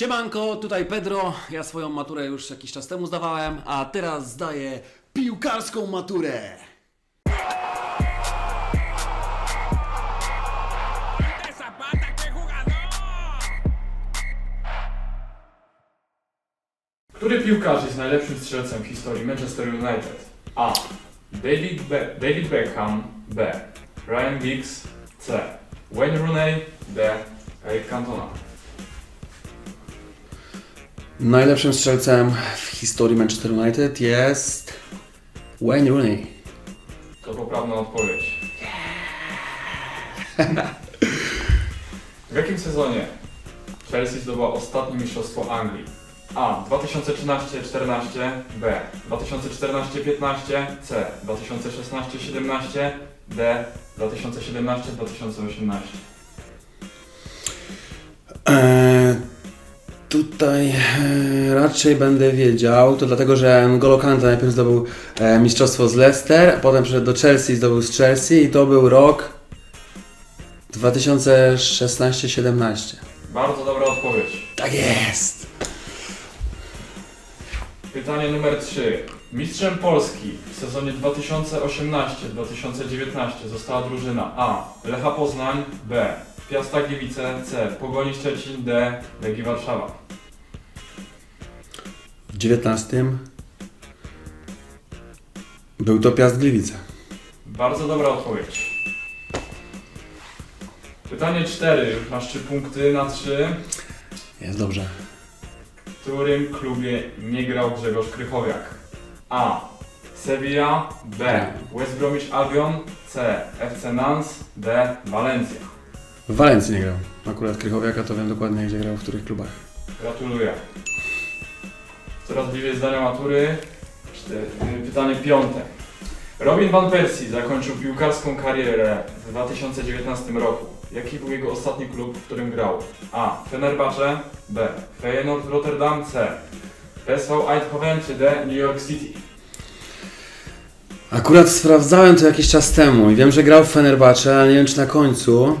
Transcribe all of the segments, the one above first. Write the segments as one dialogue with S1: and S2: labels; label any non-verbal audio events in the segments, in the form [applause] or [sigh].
S1: Siemanko, tutaj Pedro. Ja swoją maturę już jakiś czas temu zdawałem, a teraz zdaję piłkarską maturę.
S2: Który piłkarz jest najlepszym strzelcem w historii Manchester United? A. David, Be David Beckham B. Ryan Giggs C. Wayne Rooney D. Eric Cantona
S1: Najlepszym strzelcem w historii Manchester United jest Wayne Rooney.
S2: To poprawna odpowiedź. [laughs] W jakim sezonie Chelsea zdobyła ostatnie mistrzostwo Anglii? A. 2013-14 B. 2014-15 C. 2016-17 D. 2017-2018
S1: Eee, tutaj e, raczej będę wiedział, to dlatego, że N'Golo Kante najpierw zdobył e, mistrzostwo z Leicester, a potem przyszedł do Chelsea, zdobył z Chelsea i to był rok 2016-17.
S2: Bardzo dobra odpowiedź.
S1: Tak jest!
S2: Pytanie numer 3. Mistrzem Polski w sezonie 2018-2019 została drużyna A. Lecha Poznań B. Piasta Gliwice C. Pogoni Szczecin D. Legii Warszawa
S1: W 19 był to Piast Gliwice.
S2: Bardzo dobra odpowiedź. Pytanie 4. Masz 3 punkty na 3.
S1: Jest dobrze.
S2: W którym klubie nie grał Grzegorz Krychowiak? A. Sevilla B. West Bromwich Albion C. FC Nantes D. Walencja
S1: W Walencji nie grał. Akurat Krychowiaka to wiem dokładnie, gdzie grał, w których klubach.
S2: Gratuluję. Coraz bliżej zdania matury. Cztery. Pytanie piąte. Robin Van Persie zakończył piłkarską karierę w 2019 roku. Jaki był jego ostatni klub, w którym grał? A. Fenerbahce B. Feyenoord Rotterdam C. PSV Eindhoven czy D. New York City?
S1: Akurat sprawdzałem to jakiś czas temu i wiem, że grał w Fenerbahce, ale nie wiem czy na końcu.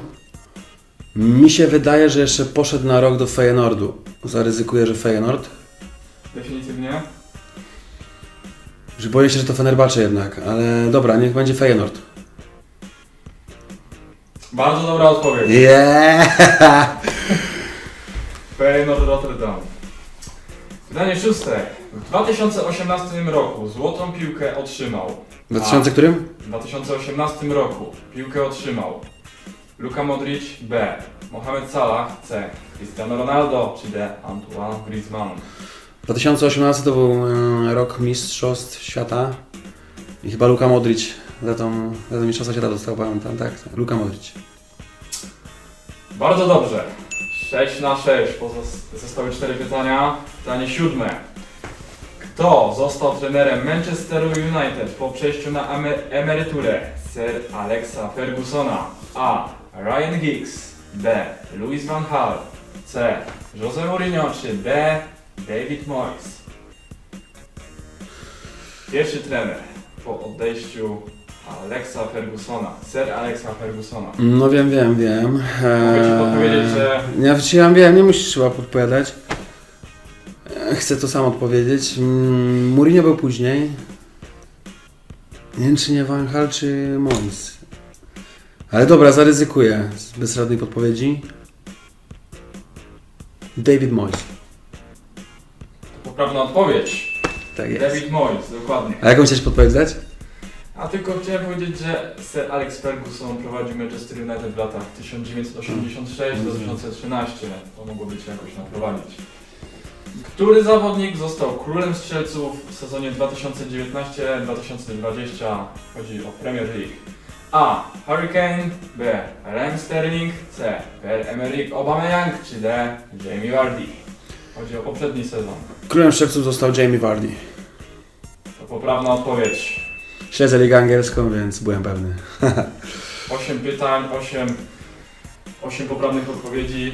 S1: Mi się wydaje, że jeszcze poszedł na rok do Feyenoordu. Zaryzykuję, że Feyenoord.
S2: Definitywnie?
S1: Że boję się, że to Fenerbahce jednak, ale dobra, niech będzie Feyenoord.
S2: Bardzo dobra odpowiedź.
S1: Yeah! [laughs]
S2: Feyenoord Rotterdam. Pytanie szóste. W 2018 roku złotą piłkę otrzymał
S1: W 2000 którym?
S2: W 2018 roku piłkę otrzymał Luka Modric B, Mohamed Salah C, Cristiano Ronaldo czy D, Antoine Griezmann.
S1: 2018 to był e, rok Mistrzostw Świata i chyba Luka Modric za tą, za tą Mistrzostwa Świata dostał, pamiętam, tak? Luka Modric.
S2: Bardzo dobrze. 6 na 6, Pozos- zostały 4 pytania. Pytanie siódme. Kto został trenerem Manchesteru United po przejściu na eme- emeryturę? Sir Alexa Fergusona. A. Ryan Giggs. B. Louis van Gaal. C. Jose Mourinho czy D. David Moyes. Pierwszy trener po odejściu Alexa Fergusona. Sir Alexa Fergusona.
S1: No wiem, wiem, wiem.
S2: Mogę ci podpowiedzieć, że-
S1: Ja ja wiem, nie musisz chyba podpowiadać. E, Chcę to sam odpowiedzieć. Mm, Mourinho był później. Nie wiem, czy nie Van Hal, czy Mons. Ale dobra, zaryzykuję. Z bezradnej podpowiedzi. David Moyes.
S2: To poprawna odpowiedź.
S1: Tak jest.
S2: David Moyes, dokładnie.
S1: A jaką chciałeś podpowiedź dać?
S2: A tylko chciałem powiedzieć, że Sir Alex Ferguson prowadził Manchester United w latach 1986 do 2013. To mogło być jakoś naprowadzić. Który zawodnik został królem strzelców w sezonie 2019-2020? Chodzi o Premier League. A. Harry Kane B. Raheem Sterling C. Pierre-Emerick Aubameyang czy D. Jamie Vardy? Chodzi o poprzedni sezon.
S1: Królem strzelców został Jamie Vardy.
S2: To poprawna odpowiedź.
S1: Śledzę ligę angielską, więc byłem pewny. [laughs]
S2: 8 pytań, 8, 8 poprawnych odpowiedzi.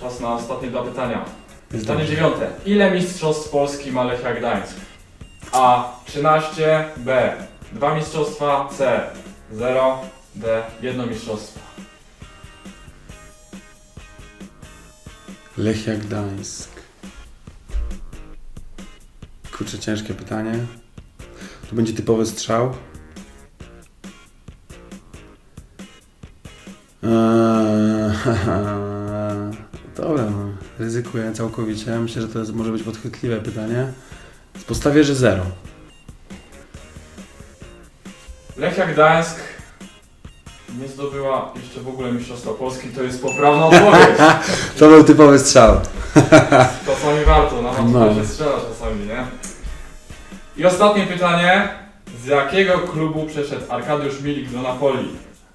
S2: Czas na ostatnie dwa pytania.
S1: Jest
S2: Pytanie
S1: dobrze.
S2: dziewiąte. Ile mistrzostw Polski ma Lechia Gdańsk? A. 13. B. 2 mistrzostwa. C. 0. D. 1 mistrzostwo.
S1: Lechia Gdańsk. Kurczę, ciężkie pytanie. To będzie typowy strzał. Eee, [laughs] Dobra, no. ryzykuję całkowicie. Myślę, że to jest, może być podchwytliwe pytanie. Postawię, że zero.
S2: Lechia Gdańsk nie zdobyła jeszcze w ogóle Mistrzostwa Polski, to jest poprawna odpowiedź. [laughs]
S1: To był typowy strzał. [laughs]
S2: Czasami warto, nawet
S1: No.
S2: no. się strzela czasami, nie? I ostatnie pytanie. Z jakiego klubu przeszedł Arkadiusz Milik do Napoli?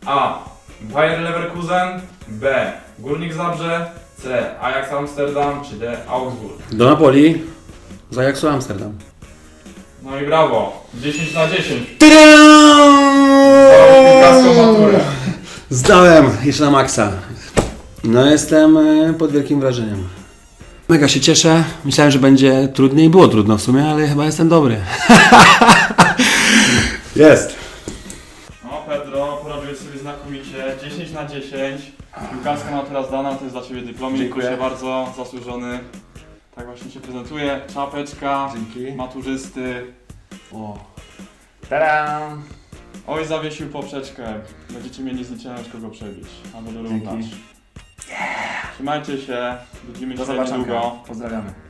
S2: A. Bayer Leverkusen B. Górnik Zabrze C. Ajax Amsterdam czy D. Augsburg?
S1: Do Napoli. Z Ajaxu Amsterdam.
S2: No i brawo. 10 na 10. Piłkarską maturę.
S1: Zdałem jeszcze na maksa. No jestem e, pod wielkim wrażeniem. Mega się cieszę. Myślałem, że będzie trudniej. Było trudno w sumie, ale chyba jestem dobry. [laughs] Jest.
S2: No Pedro, poradziłeś sobie znakomicie. 10 na 10. Piłkarska matura zdana, to jest dla Ciebie dyplomik.
S1: Dziękuję.
S2: Proszę bardzo, zasłużony. Tak właśnie się prezentuje. Czapeczka,
S1: Dzięki.
S2: maturzysty.
S1: O. Tadam!
S2: Oj, zawiesił poprzeczkę. Będziecie mieli z niczym kogo przebić. Albo dorównać.
S1: Dzięki.
S2: Trzymajcie się. Widzimy się niedługo.
S1: Pozdrawiamy.